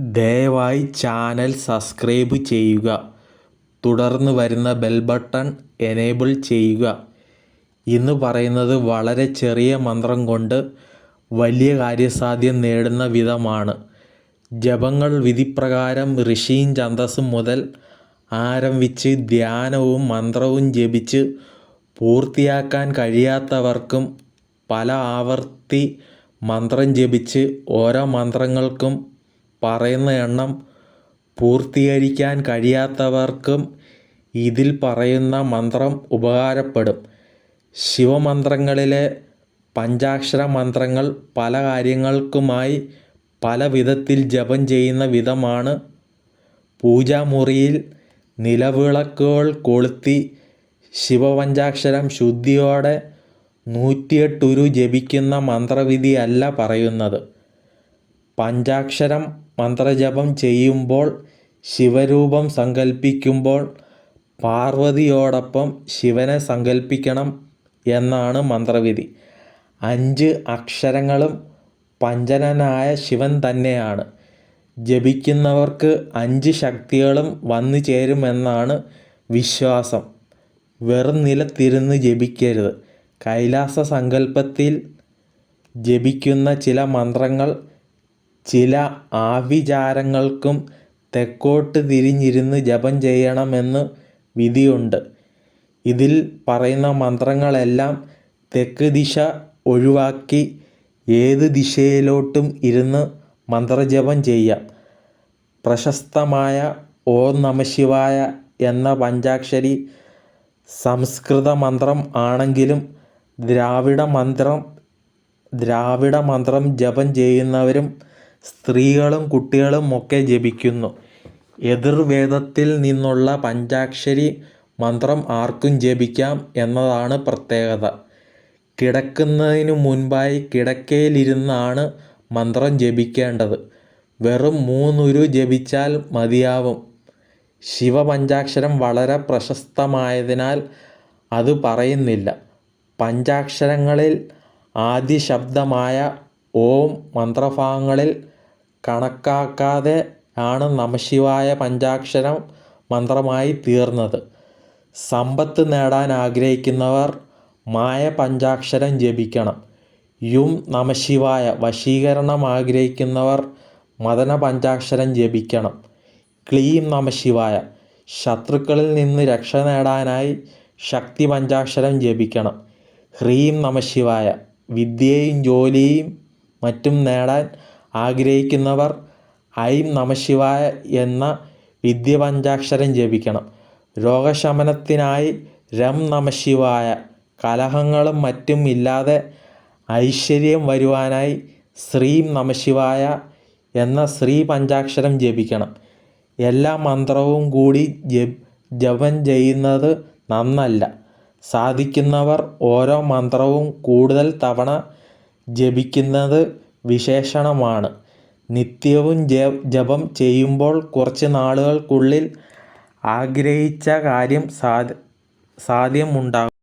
ദയവായി channel subscribe ചെയ്യുക. തുടർന്ന് വരുന്ന ബെൽ ബട്ടൺ എനേബിൾ ചെയ്യുക. ഇന്ന് പറയുന്നത് വളരെ ചെറിയ മന്ത്രം കൊണ്ട് വലിയ കാര്യസാധ്യം നേടുന്ന വിധമാണ്. ജപങ്ങൾ വിധിപ്രകാരം ഋഷിയും ഛന്ദസ്സും മുതൽ ആരംഭിച്ച് ധ്യാനവും മന്ത്രവും ജപിച്ച് പൂർത്തിയാക്കാൻ കഴിയാത്തവർക്കും പല ആവർത്തി മന്ത്രം ജപിച്ച് ഓരോ മന്ത്രങ്ങൾക്കും പറയുന്ന എണ്ണം പൂർത്തീകരിക്കാൻ കഴിയാത്തവർക്കും ഇതിൽ പറയുന്ന മന്ത്രം ഉപകാരപ്പെടും. ശിവമന്ത്രങ്ങളിലെ പഞ്ചാക്ഷര മന്ത്രങ്ങൾ പല കാര്യങ്ങൾക്കുമായി പല വിധത്തിൽ ജപം ചെയ്യുന്ന വിധമാണ്. പൂജാമുറിയിൽ നിലവിളക്കുകൾ കൊളുത്തി ശിവപഞ്ചാക്ഷരം ശുദ്ധിയോടെ നൂറ്റിയെട്ടുരു ജപിക്കുന്ന മന്ത്രവിധിയല്ല പറയുന്നത്. പഞ്ചാക്ഷരം മന്ത്രജപം ചെയ്യുമ്പോൾ ശിവരൂപം സങ്കൽപ്പിക്കുമ്പോൾ പാർവതിയോടൊപ്പം ശിവനെ സങ്കൽപ്പിക്കണം എന്നാണ് മന്ത്രവിധി. അഞ്ച് അക്ഷരങ്ങളും പഞ്ചനനായ ശിവൻ തന്നെയാണ്. ജപിക്കുന്നവർക്ക് അഞ്ച് ശക്തികളും വന്നു ചേരുമെന്നാണ് വിശ്വാസം. വെറും നിലത്തിരുന്ന് ജപിക്കരുത്. കൈലാസ സങ്കല്പത്തിൽ ജപിക്കുന്ന ചില മന്ത്രങ്ങൾ ചില ആഭിചാരങ്ങൾക്കും തെക്കോട്ട് തിരിഞ്ഞിരുന്ന് ജപം ചെയ്യണമെന്ന് വിധിയുണ്ട്. ഇതിൽ പറയുന്ന മന്ത്രങ്ങളെല്ലാം തെക്ക് ദിശ ഒഴിവാക്കി ഏത് ദിശയിലോട്ടും ഇരുന്ന് മന്ത്രജപം ചെയ്യാം. പ്രശസ്തമായ ഓം നമഃശിവായ എന്ന പഞ്ചാക്ഷരി സംസ്കൃത മന്ത്രം ആണെങ്കിലും ദ്രാവിഡ മന്ത്രം ദ്രാവിഡ മന്ത്രം ജപം ചെയ്യുന്നവരും സ്ത്രീകളും കുട്ടികളും ഒക്കെ ജപിക്കുന്നു. യജുർവേദത്തിൽ നിന്നുള്ള പഞ്ചാക്ഷരി മന്ത്രം ആർക്കും ജപിക്കാം എന്നതാണ് പ്രത്യേകത. കിടക്കുന്നതിനു മുൻപായി കിടക്കയിലിരുന്നാണ് മന്ത്രം ജപിക്കേണ്ടത്. വെറും മൂന്നുരു ജപിച്ചാൽ മതിയാവും. ശിവപഞ്ചാക്ഷരം വളരെ പ്രശസ്തമായതിനാൽ അത് പറയുന്നില്ല. പഞ്ചാക്ഷരങ്ങളിൽ ആദ്യ ശബ്ദമായ ഓം മന്ത്രഭാഗങ്ങളിൽ കണക്കാക്കാതെ ആണ് നമശിവായ പഞ്ചാക്ഷരം മന്ത്രമായി തീർന്നത്. സമ്പത്ത് നേടാൻ ആഗ്രഹിക്കുന്നവർ മായ പഞ്ചാക്ഷരം ജപിക്കണം. യും നമശിവായ വശീകരണം ആഗ്രഹിക്കുന്നവർ മദന പഞ്ചാക്ഷരം ജപിക്കണം. ക്ലീം നമശിവായ ശത്രുക്കളിൽ നിന്ന് രക്ഷ നേടാനായി ശക്തി പഞ്ചാക്ഷരം ജപിക്കണം. ഹ്രീം നമശിവായ വിദ്യയും ജോലിയും മറ്റും നേടാൻ ആഗ്രഹിക്കുന്നവർ ഐം നമശിവായ എന്ന വിദ്യപഞ്ചാക്ഷരം ജപിക്കണം. രോഗശമനത്തിനായി രം നമശിവായ കലഹങ്ങളും മറ്റും ഇല്ലാതെ ഐശ്വര്യം വരുവാനായി ശ്രീം നമശിവായ എന്ന ശ്രീ പഞ്ചാക്ഷരം ജപിക്കണം. എല്ലാ മന്ത്രവും കൂടി ജപം ചെയ്യുന്നത് നന്നല്ല. സാധിക്കുന്നവർ ഓരോ മന്ത്രവും കൂടുതൽ തവണ ജപിക്കുന്നത് വിശേഷണമാണ്. നിത്യവും ജപം ചെയ്യുമ്പോൾ കുറച്ച് നാളുകൾക്കുള്ളിൽ ആഗ്രഹിച്ച കാര്യം സാധ്യമുണ്ടാകും.